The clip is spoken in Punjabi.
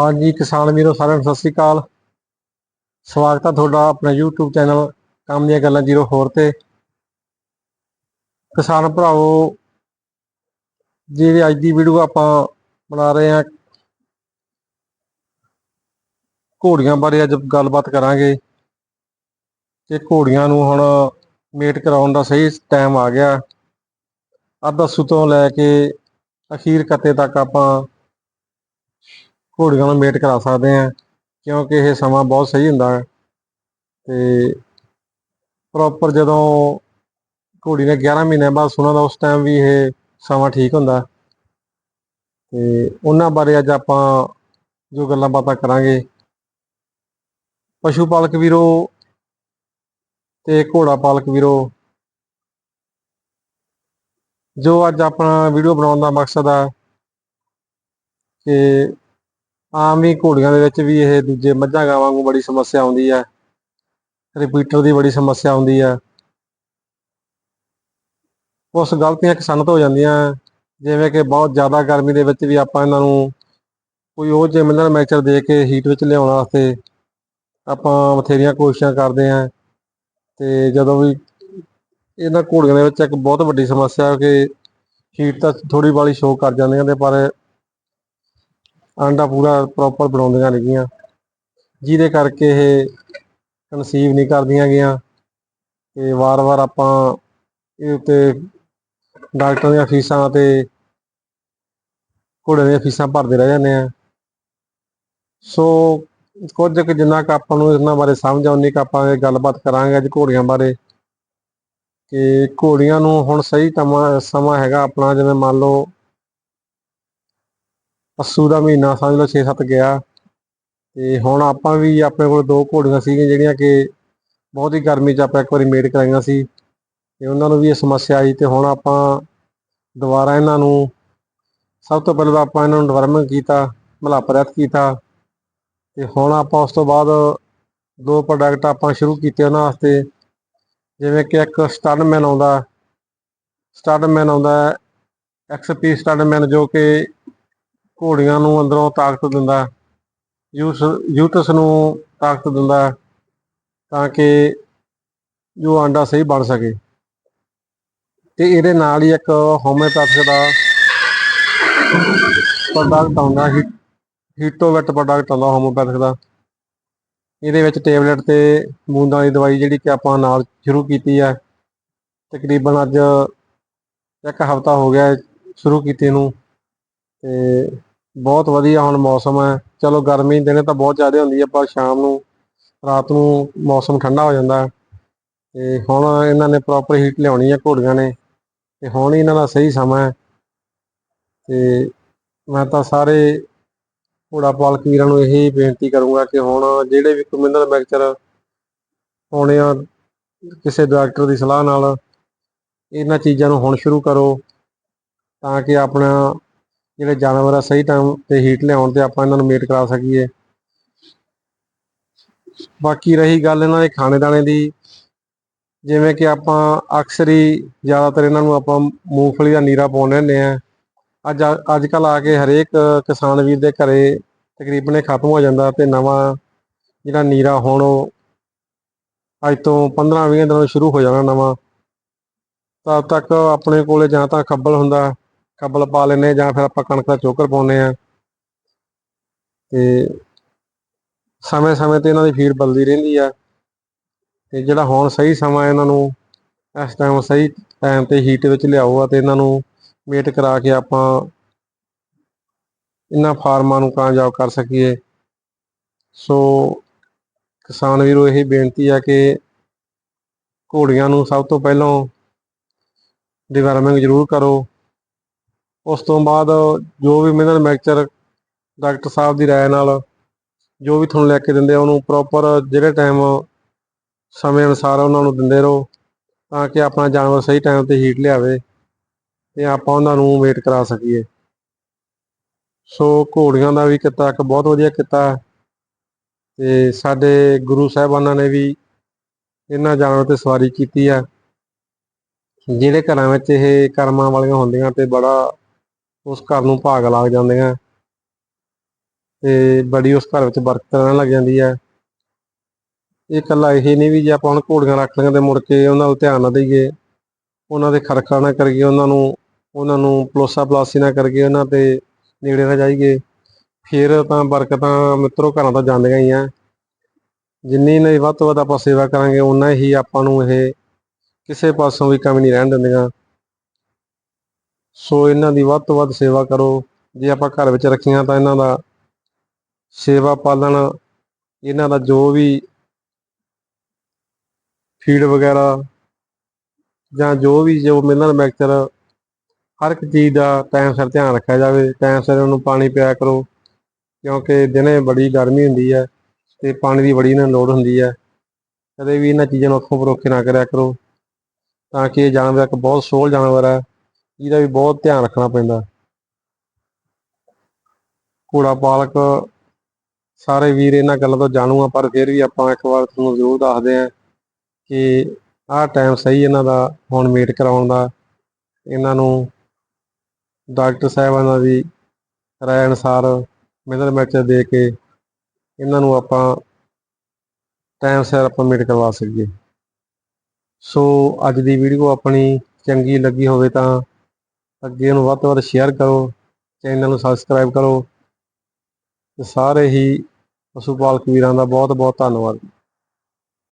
ਹਾਂਜੀ, ਕਿਸਾਨ ਵੀਰੋ, ਸਾਰਿਆਂ ਨੂੰ ਸਤਿ ਸ੍ਰੀ ਅਕਾਲ। ਸਵਾਗਤ ਹੈ ਤੁਹਾਡਾ ਆਪਣਾ YouTube ਚੈਨਲ ਕੰਮ ਦੀਆਂ ਗੱਲਾਂ 04 ਤੇ। ਕਿਸਾਨ ਭਰਾਵੋ ਜਿਹੜੀ ਅੱਜ ਦੀ ਵੀਡੀਓ ਆਪਾਂ ਬਣਾ ਰਹੇ ਹਾਂ, ਘੋੜੀਆਂ ਬਾਰੇ ਅੱਜ ਗੱਲਬਾਤ ਕਰਾਂਗੇ। ਕਿ ਘੋੜੀਆਂ ਨੂੰ ਹੁਣ ਮੇਟ ਕਰਾਉਣ ਦਾ ਸਹੀ ਟਾਈਮ ਆ ਗਿਆ। ਅੱਧ ਅੱਸੂ ਤੋਂ ਲੈ ਕੇ ਅਖੀਰ ਕੱਤੇ ਤੱਕ ਆਪਾਂ ਘੋੜੀਆਂ ਨੂੰ ਮੇਟ ਕਰਾ ਸਕਦੇ ਆ ਕਿਉਂਕਿ ਇਹ ਸਮਾਂ ਬਹੁਤ ਸਹੀ ਹੁੰਦਾ ਹੈ। ਤੇ ਪ੍ਰੋਪਰ ਜਦੋਂ ਘੋੜੀ ਨੇ 11 ਮਹੀਨਿਆਂ ਬਾਅਦ ਸੁਣਾ ਦਾ ਉਸ ਟਾਈਮ ਵੀ ਇਹ ਸਮਾਂ ਠੀਕ ਹੁੰਦਾ। ਤੇ ਉਹਨਾਂ ਬਾਰੇ ਅੱਜ ਆਪਾਂ ਜੋ ਗੱਲਾਂ ਬਾਤਾਂ ਕਰਾਂਗੇ। ਪਸ਼ੂ ਪਾਲਕ ਵੀਰੋ ਤੇ ਘੋੜਾ ਪਾਲਕ ਵੀਰੋ, ਜੋ ਅੱਜ ਆਪਣਾ ਵੀਡੀਓ ਬਣਾਉਣ ਦਾ ਮਕਸਦ ਆ ਕਿ ਆਮ ਹੀ ਘੋੜੀਆਂ ਦੇ ਵਿੱਚ ਵੀ ਇਹ ਦੂਜੇ ਮੱਝਾਂ ਗਾਵਾਂ ਵਾਂਗੂ ਬੜੀ ਸਮੱਸਿਆ ਆਉਂਦੀ ਹੈ ਰਿਪੀਟਰ ਦੀ ਬੜੀ ਸਮੱਸਿਆ ਆਉਂਦੀ ਹੈ ਕੁਝ ਗਲਤੀਆਂ ਕਿਸਾਨ ਤੋਂ ਹੋ ਜਾਂਦੀਆਂ, ਜਿਵੇਂ ਕਿ ਬਹੁਤ ਜ਼ਿਆਦਾ ਗਰਮੀ ਦੇ ਵਿੱਚ ਵੀ ਆਪਾਂ ਇਹਨਾਂ ਨੂੰ ਕੋਈ ਉਹ ਜਿਹੇ ਮਿਨਰਲ ਮੈਚਰ ਦੇ ਕੇ ਹੀਟ ਵਿੱਚ ਲਿਆਉਣ ਵਾਸਤੇ ਆਪਾਂ ਬਥੇਰੀਆਂ ਕੋਸ਼ਿਸ਼ਾਂ ਕਰਦੇ ਆਂ। ਤੇ ਜਦੋਂ ਵੀ ਇਹਨਾਂ ਘੋੜੀਆਂ ਦੇ ਵਿੱਚ ਇੱਕ ਬਹੁਤ ਵੱਡੀ ਸਮੱਸਿਆ ਕਿ ਹੀਟ ਤਾਂ ਥੋੜੀ ਬਾਲੀ ਸ਼ੋਅ ਕਰ ਜਾਂਦੀਆਂ ਨੇ ਪਰ ਆਂਡਾ ਪੂਰਾ ਪ੍ਰੋਪਰ ਬਣਾਉਂਦੀਆਂ ਨੇਗੀਆਂ। ਜਿਹਦੇ ਕਰਕੇ ਇਹ ਕਨਸੀਵ ਨਹੀਂ ਕਰਦੀਆਂ ਗੀਆਂ ਤੇ ਵਾਰ-ਵਾਰ ਆਪਾਂ ਇਹ ਉੱਤੇ ਡਾਕਟਰਾਂ ਦੀਆਂ ਫੀਸਾਂ ਤੇ ਘੋੜੇ ਦੀਆਂ ਫੀਸਾਂ ਭਰਦੇ ਰਹਿ ਜਾਂਦੇ ਆ। ਸੋ ਕੁਝ ਕੁ ਜਿੰਨਾ ਕੁ ਆਪਾਂ ਨੂੰ ਇਹਨਾਂ ਬਾਰੇ ਸਮਝ ਆਉਣੀ ਕਿ ਆਪਾਂ ਇਹ ਗੱਲਬਾਤ ਕਰਾਂਗੇ ਅੱਜ ਘੋੜੀਆਂ ਬਾਰੇ। ਕਿ ਘੋੜੀਆਂ ਨੂੰ ਹੁਣ ਸਹੀ ਤਮਾ- ਸਮਾਂ ਹੈਗਾ ਆਪਣਾ, ਜਿਵੇਂ ਮੰਨ ਲਓ ਅੱਸੂ ਦਾ ਮਹੀਨਾ ਸਮਝ ਲਓ 6-7 ਗਿਆ। ਤੇ ਹੁਣ ਆਪਾਂ ਵੀ ਆਪਣੇ ਕੋਲ ਦੋ ਘੋੜੀਆਂ ਸੀਗੀਆਂ ਜਿਹੜੀਆਂ ਕਿ ਬਹੁਤ ਹੀ ਗਰਮੀ 'ਚ ਆਪਾਂ ਇੱਕ ਵਾਰੀ ਮੇਟ ਕਰਾਈਆਂ ਸੀ। ਤੇ ਉਹਨਾਂ ਨੂੰ ਵੀ ਇਹ ਸਮੱਸਿਆ ਆਈ ਤੇ ਹੁਣ ਆਪਾਂ ਦੁਬਾਰਾ ਇਹਨਾਂ ਨੂੰ ਸਭ ਤੋਂ ਪਹਿਲਾਂ ਤਾਂ ਆਪਾਂ ਇਹਨਾਂ ਨੂੰ ਡਿਵਰਮਿੰਗ ਕੀਤਾ ਮਲਾਪਰਤ ਕੀਤਾ। ਤੇ ਹੁਣ ਆਪਾਂ ਉਸ ਤੋਂ ਬਾਅਦ ਦੋ ਪ੍ਰੋਡਕਟ ਆਪਾਂ ਸ਼ੁਰੂ ਕੀਤੇ ਉਹਨਾਂ ਵਾਸਤੇ। ਜਿਵੇਂ ਕਿ ਇੱਕ ਸਟਡਮੈਨ ਆਉਂਦਾ। ਸਟਡਮੈਨ ਆਉਂਦਾ ਐਕਸਪੀ ਸਟਡਮੈਨ ਜੋ ਕਿ ਘੋੜੀਆਂ ਨੂੰ ਅੰਦਰੋਂ ਤਾਕਤ ਦਿੰਦਾ, ਯੂਸ ਯੂਟਸ ਨੂੰ ਤਾਕਤ ਦਿੰਦਾ ਤਾਂ ਕਿ ਜੋ ਆਂਡਾ ਸਹੀ ਬਣ ਸਕੇ। ਤੇ ਇਹਦੇ ਨਾਲ ਹੀ ਇੱਕ ਹੋਮਿਓਪੈਥਿਕ ਦਾ ਪ੍ਰੋਡਕਟ ਆਉਂਦਾ ਹੀਟੋਵੈਟ ਪ੍ਰੋਡਕਟ ਆਉਂਦਾ ਹੋਮਿਓਪੈਥਿਕ ਦਾ। ਇਹਦੇ ਵਿੱਚ ਟੇਬਲੇਟ ਤੇ ਬੂੰਦਾਂ ਵਾਲੀ ਦਵਾਈ ਜਿਹੜੀ ਕਿ ਆਪਾਂ ਨਾਲ ਸ਼ੁਰੂ ਕੀਤੀ ਹੈ ਤਕਰੀਬਨ ਅੱਜ ਇੱਕ ਹਫ਼ਤਾ ਹੋ ਗਿਆ ਸ਼ੁਰੂ ਕੀਤੇ ਨੂੰ ਤੇ ਬਹੁਤ ਵਧੀਆ ਹੁਣ ਮੌਸਮ ਹੈ। ਚਲੋ ਗਰਮੀ ਦਿਨੇ ਤਾਂ ਬਹੁਤ ਜ਼ਿਆਦਾ ਹੁੰਦੀ ਹੈ, ਪਰ ਸ਼ਾਮ ਨੂੰ, ਰਾਤ ਨੂੰ ਮੌਸਮ ਠੰਡਾ ਹੋ ਜਾਂਦਾ ਹੈ। ਤੇ ਹੁਣ ਇਹਨਾਂ ਨੇ ਪ੍ਰੋਪਰ ਹੀਟ ਲਿਆਉਣੀ ਹੈ ਘੋੜੀਆਂ ਨੇ, ਤੇ ਹੁਣ ਹੀ ਇਹਨਾਂ ਦਾ ਸਹੀ ਸਮਾਂ ਹੈ। ਤੇ ਮੈਂ ਤਾਂ ਸਾਰੇ ਘੋੜਾ ਪਾਲਕ ਵੀਰਾਂ ਨੂੰ ਇਹੀ ਬੇਨਤੀ ਕਰੂੰਗਾ ਕਿ ਹੁਣ ਜਿਹੜੇ ਵੀ ਕਮਿੰਦਰ ਮੈਕਚਰ ਆਉਣੇ ਆ ਕਿਸੇ ਡਾਕਟਰ ਦੀ ਸਲਾਹ ਨਾਲ, ਇਹਨਾਂ ਚੀਜ਼ਾਂ ਨੂੰ ਹੁਣ ਸ਼ੁਰੂ ਕਰੋ, ਤਾਂ ਕਿ ਆਪਣਾ ਜਿਹੜੇ ਜਾਨਵਰ ਆ, ਸਹੀ ਟਾਈਮ ਤੇ ਹੀਟ ਲਿਆਉਣ ਤੇ ਆਪਾਂ ਇਹਨਾਂ ਨੂੰ ਮੀਟ ਕਰਾ ਸਕੀਏ। ਬਾਕੀ ਰਹੀ ਗੱਲ ਇਹਨਾਂ ਦੇ ਖਾਣੇ ਦਾਣੇ ਦੀ, ਜਿਵੇਂ ਕਿ ਆਪਾਂ ਅਕਸਰ ਹੀ ਜ਼ਿਆਦਾਤਰ ਇਹਨਾਂ ਨੂੰ ਆਪਾਂ ਮੂੰਗਫਲੀ ਦਾ ਨੀਰਾ ਪਾਉਂਦੇ ਹੁੰਦੇ ਆ ਅੱਜ ਅੱਜ ਕੱਲ ਆ ਕੇ ਹਰੇਕ ਕਿਸਾਨ ਵੀਰ ਦੇ ਘਰੇ ਤਕਰੀਬਨ ਇਹ ਖਤਮ ਹੋ ਜਾਂਦਾ ਤੇ ਨਵਾਂ ਜਿਹੜਾ ਨੀਰਾ ਹੁਣ ਉਹ ਅੱਜ ਤੋਂ 15-20 ਦਿਨਾਂ ਸ਼ੁਰੂ ਹੋ ਜਾਣਾ ਨਵਾਂ। ਤਦ ਤੱਕ ਆਪਣੇ ਕੋਲੇ ਜਾਂ ਤਾਂ ਖੱਬਲ ਹੁੰਦਾ। ਕਬਲ ਪਾ ਲੈਨੇ ਜਾਂ ਫਿਰ ਆਪਾਂ ਕਣਕ ਦਾ ਚੋਕਰ ਪਾਉਨੇ ਆ ਤੇ ਸਮੇਂ-ਸਮੇਂ ਤੇ ਇਹਨਾਂ ਦੀ ਫੀਡ ਬਦਲਦੀ ਰਹਿੰਦੀ ਆ। ਤੇ ਜਿਹੜਾ ਹੁਣ ਸਹੀ ਸਮਾਂ ਇਹਨਾਂ ਨੂੰ, ਇਸ ਟਾਈਮ ਸਹੀ ਟਾਈਮ ਤੇ ਹੀਟ ਵਿੱਚ ਲਿਆਓ ਆ ਤੇ ਇਹਨਾਂ ਨੂੰ ਵੇਟ ਕਰਾ ਕੇ ਆਪਾਂ ਇਹਨਾਂ ਫਾਰਮਾਂ ਨੂੰ ਕਾਮਯਾਬ ਕਰ ਸਕੀਏ। ਸੋ ਕਿਸਾਨ ਵੀਰੋ, ਇਹ ਬੇਨਤੀ ਆ ਕਿ ਘੋੜੀਆਂ ਨੂੰ ਸਭ ਤੋਂ ਪਹਿਲਾਂ ਡਿਵੈਲਪਮੈਂਟ ਜ਼ਰੂਰ ਕਰੋ। ਉਸ ਤੋਂ ਬਾਅਦ ਜੋ ਵੀ ਮਿਨਰਲ ਮੈਕਚਰ ਡਾਕਟਰ ਸਾਹਿਬ ਦੀ ਰਾਏ ਨਾਲ ਜੋ ਵੀ ਤੁਹਾਨੂੰ ਲੈ ਕੇ ਦਿੰਦੇ ਆ, ਉਹਨੂੰ ਪ੍ਰੋਪਰ ਜਿਹੜੇ ਟਾਈਮ ਸਮੇਂ ਅਨੁਸਾਰ ਉਹਨਾਂ ਨੂੰ ਦਿੰਦੇ ਰਹੋ ਤਾਂ ਕਿ ਆਪਣਾ ਜਾਨਵਰ ਸਹੀ ਟਾਈਮ ਤੇ ਹੀਟ ਲਿਆਵੇ ਤੇ ਆਪਾਂ ਉਹਨਾਂ ਨੂੰ ਵੇਟ ਕਰਾ ਸਕੀਏ। ਸੋ ਘੋੜੀਆਂ ਦਾ ਵੀ ਕਿੱਤਾ, ਇੱਕ ਬਹੁਤ ਵਧੀਆ ਕਿੱਤਾ ਹੈ ਤੇ ਸਾਡੇ ਗੁਰੂ ਸਾਹਿਬਾਨਾਂ ਨੇ ਵੀ ਇਹਨਾਂ ਜਾਨਵਰਾਂ ਤੇ ਸਵਾਰੀ ਕੀਤੀ ਆ ਜਿਹੜੇ ਘਰਾਂ ਵਿੱਚ ਇਹ ਕਰਮਾਂ ਵਾਲੀਆਂ ਹੁੰਦੀਆਂ ਤੇ ਬੜਾ ਉਸ ਘਰ ਨੂੰ ਭਾਗ ਲੱਗ ਜਾਂਦੀਆਂ ਤੇ ਬੜੀ ਉਸ ਘਰ ਵਿੱਚ ਬਰਕਤ ਰਹਿਣ ਲੱਗ ਜਾਂਦੀ ਹੈ ਇਹ ਇਕੱਲਾ ਇਹ ਨਹੀਂ ਵੀ ਜੇ ਆਪਾਂ ਹੁਣ ਘੋੜੀਆਂ ਰੱਖ ਲਈਆਂ ਤੇ ਮੁੜ ਕੇ ਉਹਨਾਂ ਨੂੰ ਧਿਆਨ ਨਾ ਦੇਈਏ। ਉਹਨਾਂ ਦੇ ਖਰਖਾ ਨਾ ਕਰੀਏ, ਉਹਨਾਂ ਨੂੰ ਉਹਨਾਂ ਨੂੰ ਪਲੋਸਾ ਪਲਾਸੀ ਨਾ ਕਰਕੇ ਉਹਨਾਂ ਤੇ ਨੇੜੇ ਨਾ ਜਾਈਏ। ਫਿਰ ਤਾਂ ਬਰਕਤਾਂ ਮਿੱਤਰੋ ਘਰਾਂ ਤੋਂ ਜਾਂਦੀਆਂ ਹੀ ਆ। ਜਿੰਨੀ ਨੇ ਵੱਧ ਤੋਂ ਵੱਧ ਆਪਾਂ ਸੇਵਾ ਕਰਾਂਗੇ ਉਨਾ ਹੀ ਆਪਾਂ ਨੂੰ ਇਹ ਕਿਸੇ ਪਾਸੋਂ ਵੀ ਕਮੀ ਨਹੀਂ ਰਹਿਣ ਦਿੰਦੀਆਂ। ਸੋ ਇਹਨਾਂ ਦੀ ਵੱਧ ਤੋਂ ਵੱਧ ਸੇਵਾ ਕਰੋ। ਜੇ ਆਪਾਂ ਘਰ ਵਿੱਚ ਰੱਖੀਆਂ ਤਾਂ ਇਹਨਾਂ ਦਾ ਸੇਵਾ ਪਾਲਣ, ਇਹਨਾਂ ਦਾ ਜੋ ਵੀ ਫੀਡ ਵਗੈਰਾ ਜਾਂ ਜੋ ਵੀ ਜੋ ਮਿਲਣ ਮੈਕਚਰ ਹਰ ਇੱਕ ਚੀਜ਼ ਦਾ ਟਾਈਮ ਸਿਰ ਧਿਆਨ ਰੱਖਿਆ ਜਾਵੇ। ਟਾਈਮ ਸਿਰ ਉਹਨੂੰ ਪਾਣੀ ਪਿਆ ਕਰੋ, ਕਿਉਂਕਿ ਦਿਨੇ ਬੜੀ ਗਰਮੀ ਹੁੰਦੀ ਹੈ ਤੇ ਪਾਣੀ ਦੀ ਬੜੀ ਇਹਨਾਂ ਲੋੜ ਹੁੰਦੀ ਹੈ। ਕਦੇ ਵੀ ਇਹਨਾਂ ਚੀਜ਼ਾਂ ਨੂੰ ਅੱਖੋਂ ਪਰੋਖੇ ਨਾ ਕਰਿਆ ਕਰੋ, ਤਾਂ ਕਿ ਇਹ ਜਾਨਵਰ ਇੱਕ ਬਹੁਤ ਸੋਹਲ ਜਾਨਵਰ ਹੈ। ਇਹਦਾ ਵੀ ਬਹੁਤ ਧਿਆਨ ਰੱਖਣਾ ਪੈਂਦਾ। ਘੋੜਾ ਪਾਲਕ ਸਾਰੇ ਵੀਰ ਇਹਨਾਂ ਗੱਲਾਂ ਤੋਂ ਜਾਣੂ ਆ, ਪਰ ਫਿਰ ਵੀ ਆਪਾਂ ਇੱਕ ਵਾਰ ਤੁਹਾਨੂੰ ਜ਼ਰੂਰ ਦੱਸਦੇ ਹਾਂ ਕਿ ਆਹ ਟਾਈਮ ਸਹੀ ਇਹਨਾਂ ਦਾ ਹੁਣ ਮੀਟ ਕਰਾਉਣ ਦਾ। ਇਹਨਾਂ ਨੂੰ ਡਾਕਟਰ ਸਾਹਿਬਾਨਾਂ ਦੀ ਰਾਏ ਅਨੁਸਾਰ ਮਿਨਰਲ ਮੈਚਰ ਦੇ ਕੇ ਇਹਨਾਂ ਨੂੰ ਆਪਾਂ ਟਾਈਮ ਸਿਰ ਆਪਾਂ ਮੀਟ ਕਰਵਾ ਸਕੀਏ। ਸੋ ਅੱਜ ਦੀ ਵੀਡੀਓ ਆਪਣੀ ਚੰਗੀ ਲੱਗੀ ਹੋਵੇ ਤਾਂ ਅੱਗੇ ਇਹਨੂੰ ਵੱਧ ਤੋਂ ਵੱਧ ਸ਼ੇਅਰ ਕਰੋ ਚੈਨਲ ਨੂੰ ਸਬਸਕ੍ਰਾਈਬ ਕਰੋ ਤੇ ਸਾਰੇ ਹੀ ਪਸ਼ੂ ਪਾਲਕ ਵੀਰਾਂ ਦਾ ਬਹੁਤ ਬਹੁਤ ਧੰਨਵਾਦ।